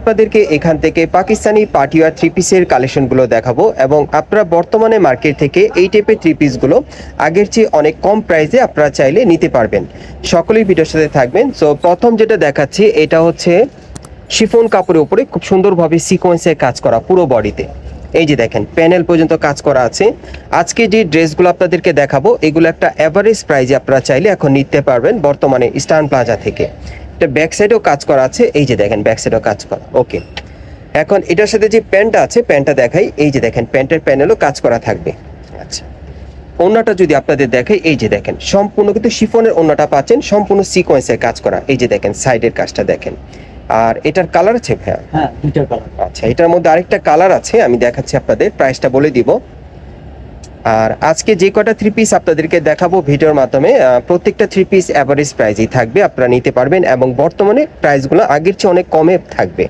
আপনাদেরকে এখান থেকে পাকিস্তানি পাটিওয়ার থ্রি পিসের কালেকশনগুলো দেখাবো এবং আপনারা বর্তমানে মার্কেট থেকে এই টাইপের থ্রি পিসগুলো আগের চেয়ে অনেক কম প্রাইসে আপনারা চাইলে নিতে পারবেন। সকলেই ভিডিওর সাথে থাকবেন। সো প্রথম যেটা দেখাচ্ছি, এটা হচ্ছে শিফন কাপড়ের উপরে খুব সুন্দরভাবে সিকোয়েন্সে কাজ করা পুরো বডিতে। এই যে দেখেন প্যানেল পর্যন্ত কাজ করা আছে। আজকে যে ড্রেসগুলো আপনাদেরকে দেখাবো, এগুলো একটা অ্যাভারেজ প্রাইজে আপনারা চাইলে এখন নিতে পারবেন বর্তমানে ইস্টার্ন প্লাজা থেকে। এটা ব্যাক সাইডেও কাজ করা আছে এই যে দেখেন ব্যাক সাইডেও কাজ করা ওকে এখন এটার সাথে যে প্যান্টটা আছে প্যান্টটা দেখাই এই যে দেখেন প্যান্টের প্যানেলও কাজ করা থাকবে। আচ্ছা ওন্নাটা যদি আপনাদের দেখাই এই যে দেখেন সম্পূর্ণ কিন্তু শিফনের ওন্নাটা পাচ্ছেন সম্পূর্ণ সিকোয়েন্সের কাজ করা এই যে দেখেন সাইডের কাজটা দেখেন। আর এটার কালার আছে ভাইয়া? হ্যাঁ দুইটা কালার আচ্ছা এটার মধ্যে আরেকটা কালার আছে আমি দেখাচ্ছি আপনাদের প্রাইসটা বলে দিব। আর আজকে যে কটা থ্রি পিস আপনাদেরকে দেখাবো ভিডিওর মাধ্যমে প্রত্যেকটা থ্রি পিস অ্যাভারেজ প্রাইসই থাকবে, আপনারা নিতে পারবেন এবং বর্তমানে প্রাইসগুলো আগের চেয়ে অনেক কমে থাকবে।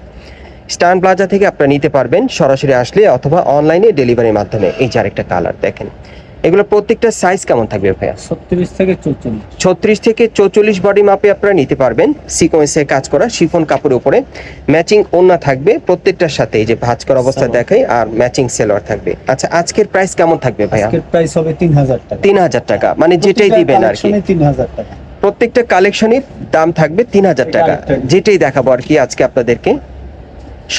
স্টান প্লাজা থেকে আপনারা নিতে পারবেন সরাসরি আসলে অথবা অনলাইনে ডেলিভারির মাধ্যমে। এই যে আরেকটা কালার দেখেন। এগুলো প্রত্যেকটা সাইজ কেমন থাকবে ভাইয়া? ছত্রিশ থেকে চৌচল্লিশ। ছত্রিশ থেকে চৌচল্লিশ বডি মাপে আপনারা নিতে পারবেন। সিকোয়েন্সে কাজ করা শিফন কাপড়ের উপরে। ম্যাচিং ওন্না থাকবে প্রত্যেকটার সাথে এই যে ভাঁজ করা অবস্থা সালোয়ার। দেখাই আর ম্যাচিং সেলোয়ার থাকবে। আচ্ছা আজকের প্রাইস কেমন থাকবে ভাইয়া? আজকের প্রাইস হবে তিন হাজার টাকা। তিন হাজার টাকা মানে যেটাই দিবেন আর কি। তিন হাজার টাকা। প্রত্যেকটা কালেকশনের দাম থাকবে তিন হাজার টাকা। যেটাই দেখাবো আর কি আজকে আপনাদেরকে।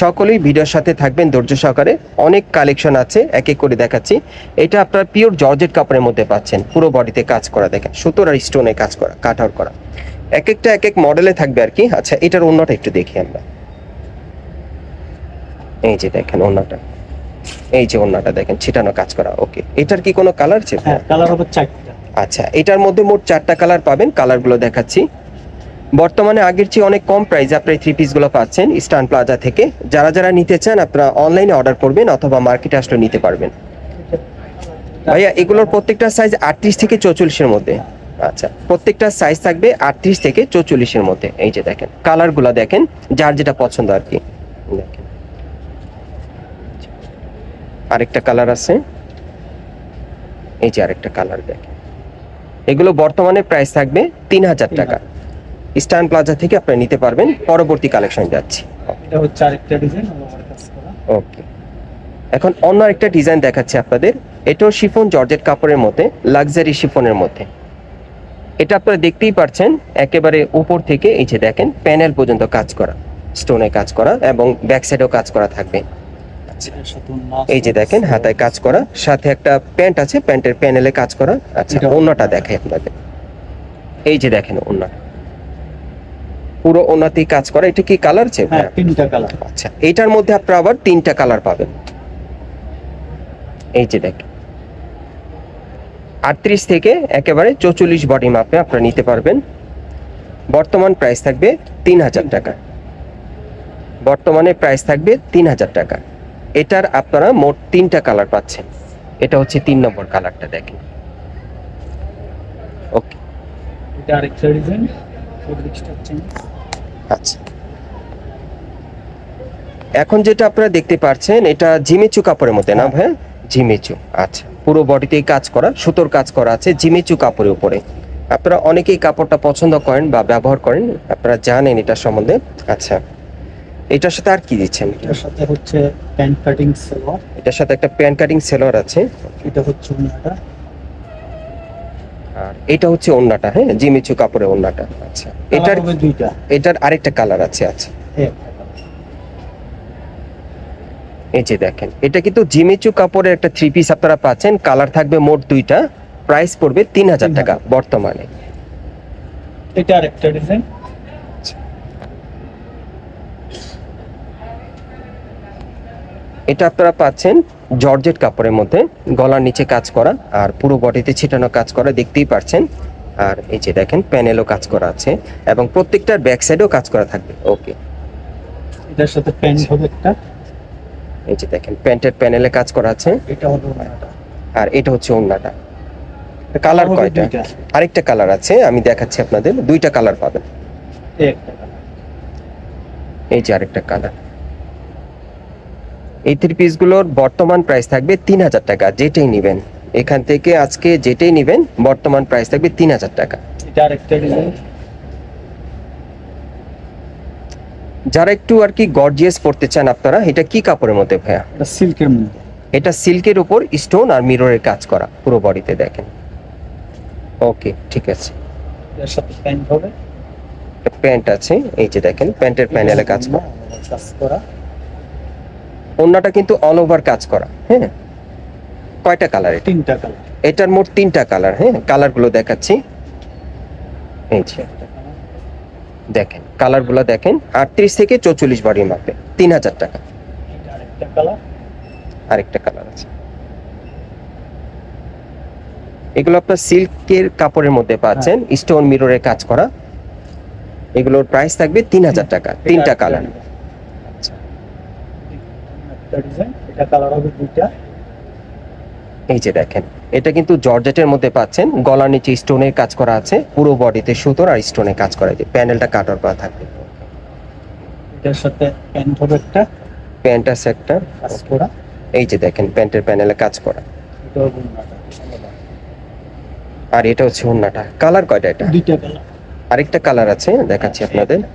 সকলেই ভিডিওর সাথে থাকবেন ধৈর্য সহকারে। অনেক কালেকশন আছে এক এক করে দেখাচ্ছি। এটা আপনার পিওর জর্জেট কাপড়ের মধ্যে পাচ্ছেন পুরো বডিতে কাজ করা দেখেন। সুতোর আর স্টোনে কাজ করা কাট আউট করা। এক একটা এক এক মডেলে থাকবে আর কি। আচ্ছা এটার অন্যটা একটু দেখি আমরা। এই যে দেখেন অন্যটা এই যে অন্যটা দেখেন ছিটানো কাজ করা ওকে এটার কি কোনো কালার আছে? হ্যাঁ কালার হবে চারটা। আচ্ছা এটার মধ্যে মোট চারটা কালার পাবেন কালারগুলো দেখাচ্ছি। বর্তমানে আগের চেয়ে অনেক কম প্রাইসে আপনারা থ্রি পিসগুলো পাচ্ছেন স্টান প্লাজা থেকে। যারা যারা নিতে চান, আপনারা অনলাইনে অর্ডার করবেন অথবা মার্কেটে আসলে নিতে পারবেন। ভাইয়া, এগুলোর প্রত্যেকটা সাইজ আটত্রিশ থেকে চৌচল্লিশের মধ্যে। আচ্ছা প্রত্যেকটা সাইজ থাকবে আটত্রিশ থেকে চৌচল্লিশের মধ্যে। এই যে দেখেন কালারগুলো দেখেন, যার যেটা পছন্দ আর কি। দেখেন। আরেকটা কালার আছে। এই যে আরেকটা কালার দেখেন। এগুলো বর্তমানে প্রাইস থাকবে তিন হাজার টাকা। স্টান প্লাজা থেকে আপনারা নিতে পারবেন। পরবর্তী কালেকশন যাচ্ছি। এটা হচ্ছে আরেকটা ডিজাইন আমার কাজ করা। ওকে। এখন অন্য একটা ডিজাইন দেখাচ্ছি আপনাদের। এটাও শিফন জর্জেট কাপড়ের মধ্যে লাক্সারি শিফনের মধ্যে। এটা আপনারা দেখতেই পাচ্ছেন একেবারে উপর থেকে এই যে দেখেন প্যানেল পর্যন্ত কাজ করা স্টোনে কাজ করা এবং ব্যাক সাইডেও কাজ করা থাকবে। ওন্না এই যে দেখেন হাতায় কাজ করা সাথে একটা প্যান্ট আছে প্যান্টের প্যানেলে কাজ করা। আচ্ছা অন্যটা দেখাই আপনাদের। এই যে দেখেন অন্যটা। পুরো ওনাতেই কাজ করা এটা কি কালার আছে হ্যাঁ তিনটা কালার আচ্ছা এটার মধ্যে আপনারা আবার তিনটা কালার পাবেন। এই যে দেখেন। আটত্রিশ থেকে একেবারে চৌচল্লিশ বডি মাপে আপনারা নিতে পারবেন। বর্তমান প্রাইস থাকবে তিন হাজার টাকা। বর্তমানে প্রাইস থাকবে তিন হাজার টাকা। এটার আপনারা মোট তিনটা কালার পাচ্ছেন। এটা হচ্ছে তিন নম্বর কালারটা দেখেন। ওকে এটা আরেকটা ডিজাইন আচ্ছা। এখন যেটা আপনারা দেখতে পাচ্ছেন এটা জিমিচু কাপড়ের মধ্যে না ভাই? জিমিচু আচ্ছা। পুরো বডিতেই কাজ করা সুতোর কাজ করা আছে জিমিচু কাপড়ের উপরে। আপনারা অনেকেই কাপড়টা পছন্দ করেন বা ব্যবহার করেন আপনারা জানেন এটা সম্বন্ধে। আচ্ছা। এটার সাথে আর কি দিচ্ছেন? এটার সাথে হচ্ছে প্যান্ট কাটিং সালোয়ার। এটার সাথে একটা প্যান কাটিং সেলোয়ার আছে। এটা হচ্ছে ওন্নাটা আর এটা হচ্ছে ওন্নাটা হ্যাঁ? জিমিচু কাপড়ের ওন্নাটা। আচ্ছা এটার দুইটা। এটার আরেকটা কালার আছে আচ্ছা। একটা এই যে দেখেন এটা কিন্তু জিমিচু কাপড়ের একটা থ্রি পিস আপনারা পাচ্ছেন। কালার থাকবে মোট দুইটা। প্রাইস পড়বে তিন হাজার। টাকা বর্তমানে। এটা আরেকটা ডিজাইন। এটা আপনারা পাচ্ছেন জর্জেট কাপড়ের মধ্যে। গলার নিচে কাজ করা আর পুরো বডিতে ছিটানো কাজ করা দেখতেই পাচ্ছেন আর এই যে দেখেন প্যানেলও কাজ করা আছে এবং প্রত্যেকটার ব্যাক সাইডেও কাজ করা থাকবে। ওকে এটার সাথে প্যান্ট হবে একটা। এই যে দেখেন প্যান্টের প্যানেলে কাজ করা আছে। এটা ওন্নাটা আর এটা হচ্ছে ওন্নাটা কালার কয়টা? আরেকটা কালার আছে আমি দেখাচ্ছি আপনাদের। দুইটা কালার পাবেন। এই যে আরেকটা কালার এই থ্রি পিসগুলোর বর্তমান প্রাইস থাকবে তিন হাজার টাকা যেটাই নেবেন। এখান থেকে আজকে যেটাই নেবেন বর্তমান প্রাইস থাকবে তিন হাজার টাকা। যারা একটু আর কি গর্জিয়াস পড়তে চান আপনারা এটা কি কাপড়ের মধ্যে ভাইয়া? সিল্কের মধ্যে। এটা সিল্কের উপর স্টোন আর মিররের কাজ করা পুরো বডিতে দেখেন। ওকে ঠিক আছে। এর সাথে প্যান্ট হবে। প্যান্ট আছে এই যে দেখেন প্যান্টের প্যানেলে কাজ করা। ওন্নাটা কিন্তু অল ওভার কাজ করা হ্যাঁ? কয়টা কালার তিনটা কালার এটার মোট তিনটা কালার হ্যাঁ? কালারগুলো দেখাচ্ছি। এই যে দেখেন কালারগুলো দেখেন আটত্রিশ থেকে চৌচল্লিশ বাড়ির মাপে তিন হাজার টাকা। এটা আরেকটা কালার আরেকটা কালার আছে। এগুলো আপনার সিল্কের কাপড়ের মধ্যে পাচ্ছেন স্টোন মিররের কাজ করা। এগুলোর প্রাইস থাকবে তিন হাজার টাকা তিনটা কালার একটা ডিজাইন এটা কালার হবে দুইটা। এই যে দেখেন এটা কিন্তু জর্জেটের মধ্যে পাচ্ছেন গলার নিচে স্টোনের কাজ করা আছে পুরো বডিতে সুতোর আর স্টোনের কাজ করা আছে প্যানেলটা কাটার করা থাকবে। এটার সাথে প্যান্ট হবে একটা। প্যান্ট আছে একটা কাজ করা। এই যে দেখেন প্যান্টের প্যানেলে কাজ করা। আর এটা হচ্ছে ওন্নাটা কালার কয়টা এটা? দুইটা কালার আরেকটা কালার আছে দেখাচ্ছি আপনাদের।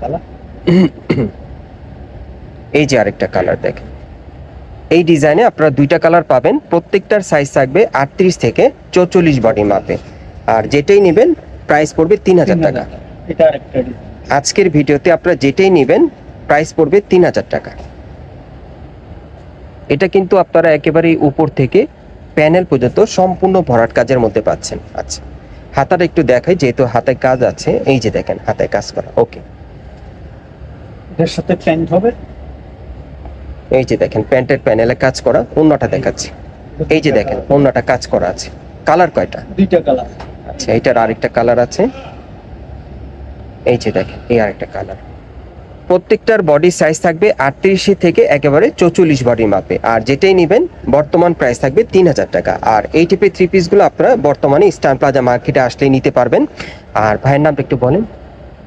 এই যে আরেকটা কালার দেখেন। এই ডিজাইনে আপনারা দুইটা কালার পাবেন। প্রত্যেকটার সাইজ থাকবে আটত্রিশ থেকে চৌচল্লিশ বডি মাপে। আর যেটাই নেবেন প্রাইস পড়বে তিন হাজার টাকা। আজকের ভিডিওতে আপনারা যেটাই নেবেন প্রাইস পড়বে তিন হাজার টাকা। এটা কিন্তু আপনারা একেবারেই উপর থেকে প্যানেল পর্যন্ত সম্পূর্ণ ভরাট কাজের মধ্যে পাচ্ছেন। আচ্ছা হাতাটা একটু দেখাই যেহেতু হাতে কাজ আছে এই যে দেখেন হাতায় কাজ করা। ওকে এটার সাথে প্যান্ট হবে। এই যে দেখেন প্যান্টের প্যানেলে কাজ করা অন্যটা দেখাচ্ছি। এই যে দেখেন অন্যটা কাজ করা আছে। কালার কয়টা? দুইটা কালার আচ্ছা এইটার আরেকটা কালার আছে। এই যে দেখেন এই আরেকটা কালার প্রত্যেকটার বডি সাইজ থাকবে আটত্রিশে থেকে একেবারে চৌচল্লিশ বডি মাপে। আর যেটাই নেবেন বর্তমান প্রাইস থাকবে তিন হাজার টাকা। আর এই টাইপের থ্রি পিসগুলো আপনারা বর্তমানে স্টার প্লাজা মার্কেটে আসলেই নিতে পারবেন। আর ভাইয়ের নামটা একটু বলেন।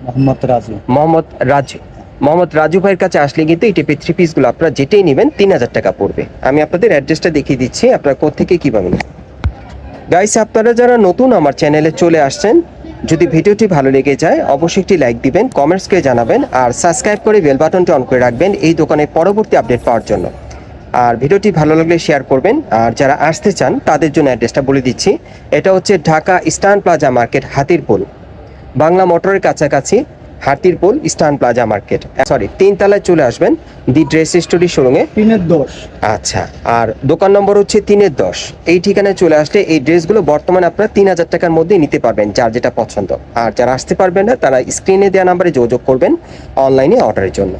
মোহাম্মদ রাজু। মোহাম্মদ রাজু। মোহাম্মদ রাজু ভাইয়ের কাছে আসলে কিন্তু এই টাইপের থ্রি পিসগুলো আপনারা যেটাই নেবেন তিন হাজার টাকা পড়বে। আমি আপনাদের অ্যাড্রেসটা দেখিয়ে দিচ্ছি, আপনারা কোথেকে কীভাবে নেবেন গাইস আপনারা যারা নতুন আমার চ্যানেলে চলে আসছেন, যদি ভিডিওটি ভালো লেগে যায়, অবশ্যই একটি লাইক দিবেন কমেন্টস করে জানাবেন, আর সাবস্ক্রাইব করে বেল বাটনটি অন করে রাখবেন এই দোকানের পরবর্তী আপডেট পাওয়ার জন্য। আর ভিডিওটি ভালো লাগলে শেয়ার করবেন, আর যারা আসতে চান, তাদের জন্য অ্যাড্রেসটা বলে দিচ্ছি। এটা হচ্ছে Dhaka Eastern Plaza market Hatirpul, Bangla মোটরের কাছাকাছি। Hatirpul Eastern Plaza market sorry তিনতলায় চলে আসবেন দি ড্রেস স্টোরি শোরুমে তিনের দশ। আচ্ছা আর দোকান নম্বর হচ্ছে তিনের দশ। এই ঠিকানায় চলে আসলে এই ড্রেসগুলো বর্তমানে আপনারা তিন হাজার টাকার মধ্যে নিতে পারবেন যার যেটা পছন্দ। আর যারা আসতে পারবেন না তারা স্ক্রিনে দেওয়া নাম্বারে যোগাযোগ করবেন অনলাইনে অর্ডারের জন্য।